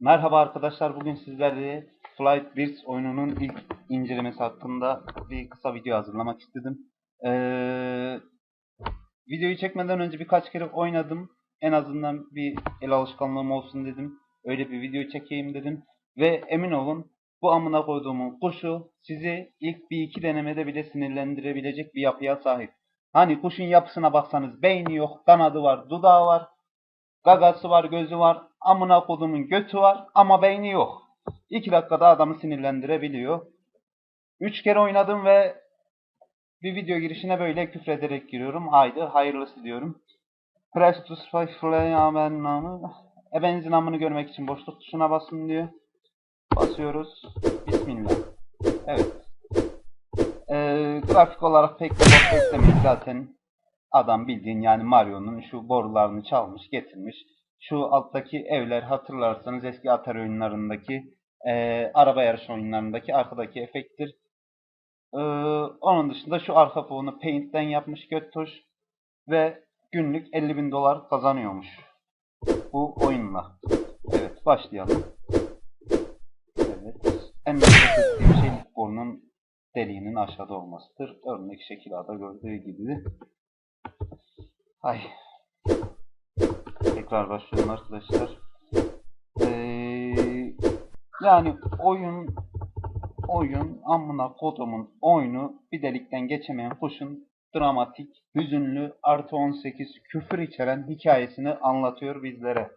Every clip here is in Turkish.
Merhaba arkadaşlar. Bugün sizlerle Flight Birds oyununun ilk incelemesi hakkında bir kısa video hazırlamak istedim. Ee, videoyu çekmeden önce birkaç kere oynadım. En azından bir el alışkanlığım olsun dedim. Öyle bir video çekeyim dedim. Ve emin olun bu amına koyduğumun kuşu sizi ilk bir iki denemede bile sinirlendirebilecek bir yapıya sahip. Hani kuşun yapısına baksanız beyni yok, kanadı var, dudağı var, Gagası var, gözü var, amına kodumun götü var ama beyni yok. İki dakikada adamı sinirlendirebiliyor. Üç kere oynadım ve bir video girişine böyle küfrederek giriyorum. Haydi hayırlısı diyorum. Press to namı. Ebenizin amını görmek için boşluk tuşuna basın diyor. Basıyoruz. Bismillah. Evet. Ee, grafik olarak pek bir bok beklemeyin zaten. Adam bildiğin yani Mario'nun şu borularını çalmış getirmiş. Şu alttaki evler hatırlarsanız eski Atari oyunlarındaki eee, araba yarış oyunlarındaki arkadaki efekttir. Eee, onun dışında şu arka fonu Paint'ten yapmış göt tuş ve günlük 50 bin dolar kazanıyormuş bu oyunla. Evet başlayalım. Evet. En nefret ettiğim şey burnun deliğinin aşağıda olmasıdır. Örnek şekilde gördüğü gibi. Ay. Tekrar başlıyorum arkadaşlar. Ee, yani oyun oyun amına kodumun oyunu bir delikten geçemeyen kuşun dramatik, hüzünlü, artı 18 küfür içeren hikayesini anlatıyor bizlere.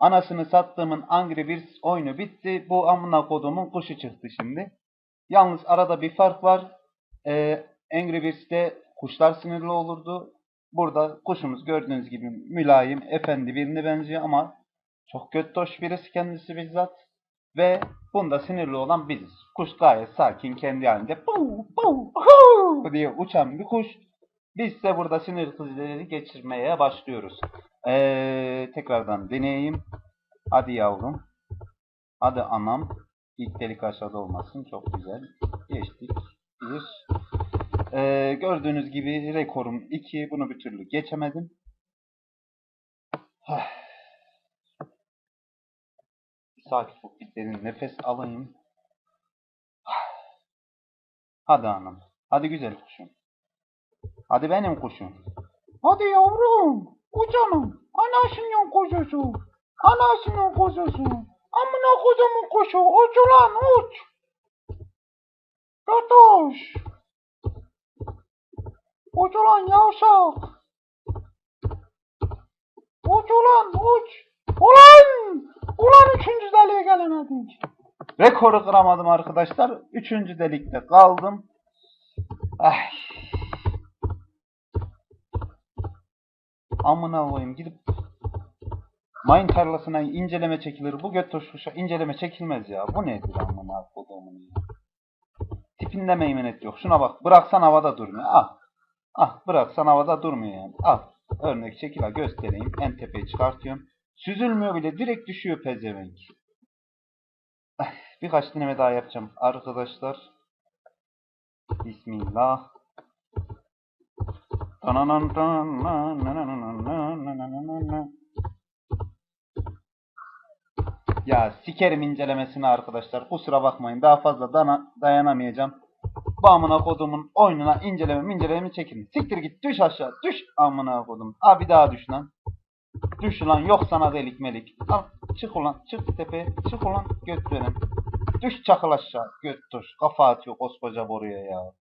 Anasını sattığımın Angry Birds oyunu bitti. Bu amına kodumun kuşu çıktı şimdi. Yalnız arada bir fark var. Ee, Angry Birds'te kuşlar sinirli olurdu. Burada kuşumuz gördüğünüz gibi mülayim, efendi birine benziyor ama çok göttoş birisi kendisi bizzat. Ve bunda sinirli olan biziz. Kuş gayet sakin kendi halinde "Puu, puu, huu" diye uçan bir kuş. Biz ise burada sinir krizileri geçirmeye başlıyoruz. Ee, tekrardan deneyeyim. Hadi yavrum. Hadi anam. İlk delik aşağıda olmasın. Çok güzel. Geçtik. Bir. Ee, gördüğünüz gibi rekorum 2. Bunu bir türlü geçemedim. Sakin ol. Derin nefes alayım. Hadi anam. Hadi güzel kuşum. Hadi benim kuşum. Hadi yavrum. Ucanım. Anasının kuzusu. Anasının kuzusu. Amına kodumun kuşu. Uç ulan uç. Götoş. Uç ulan yavşak. Uç ulan uç. Ulan. Ulan üçüncü deliğe gelemedik. Rekoru kıramadım arkadaşlar. Üçüncü delikte kaldım. Ay. Amına koyayım gidip mayın tarlasına inceleme çekilir. Bu göt kuşa inceleme çekilmez ya. Bu nedir amına koyduğumun ya. Tipinde meymenet yok. Şuna bak. Bıraksan havada durmuyor. Ah. Ah bıraksan havada durmuyor yani. Al ah, örnek şekil göstereyim. En tepeye çıkartıyorum. Süzülmüyor bile direkt düşüyor pezevenk. Ah, birkaç deneme daha yapacağım arkadaşlar. Bismillah. Ya sikerim incelemesini arkadaşlar. Kusura bakmayın. Daha fazla dayanamayacağım. Bu amına kodumun oyununa inceleme inceleme çekin. Siktir git düş aşağı düş amına kodum. Abi daha düş lan. Düş lan yok sana delik melik. Al çık ulan çık tepeye çık ulan göt. Düş çakıl aşağı göt tuş. Kafa atıyor koskoca boruya ya.